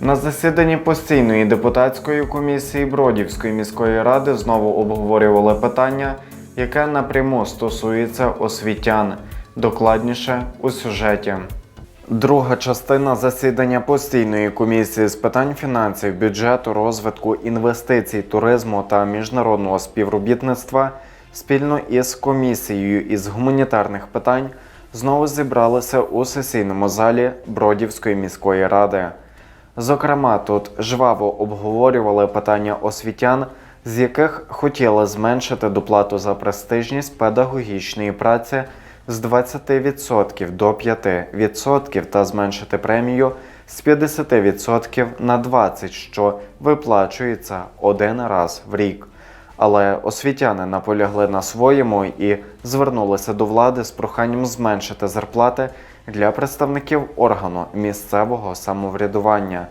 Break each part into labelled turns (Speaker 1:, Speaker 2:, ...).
Speaker 1: На засіданні постійної депутатської комісії Бродівської міської ради знову обговорювали питання, яке напряму стосується освітян. Докладніше у сюжеті. Друга частина засідання постійної комісії з питань фінансів, бюджету, розвитку, інвестицій, туризму та міжнародного співробітництва спільно із комісією із гуманітарних питань знову зібралися у сесійному залі Бродівської міської ради. Зокрема, тут жваво обговорювали питання освітян, з яких хотіли зменшити доплату за престижність педагогічної праці з 20% до 5% та зменшити премію з 50% на 20%, що виплачується один раз в рік. Але освітяни наполягли на своєму і звернулися до влади з проханням зменшити зарплати для представників органу місцевого самоврядування.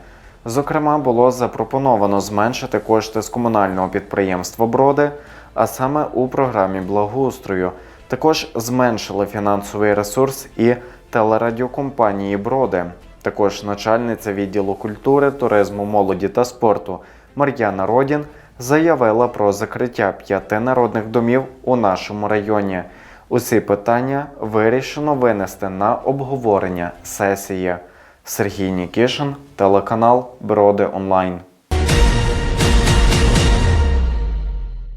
Speaker 1: Зокрема, було запропоновано зменшити кошти з комунального підприємства Броди, а саме у програмі благоустрою. Також зменшили фінансовий ресурс і телерадіокомпанії Броди. Також начальниця відділу культури, туризму, молоді та спорту Мар'яна Родін заявила про закриття п'яти народних домів у нашому районі. Усі питання вирішено винести на обговорення сесії. Сергій Нікішин, телеканал Броди Онлайн.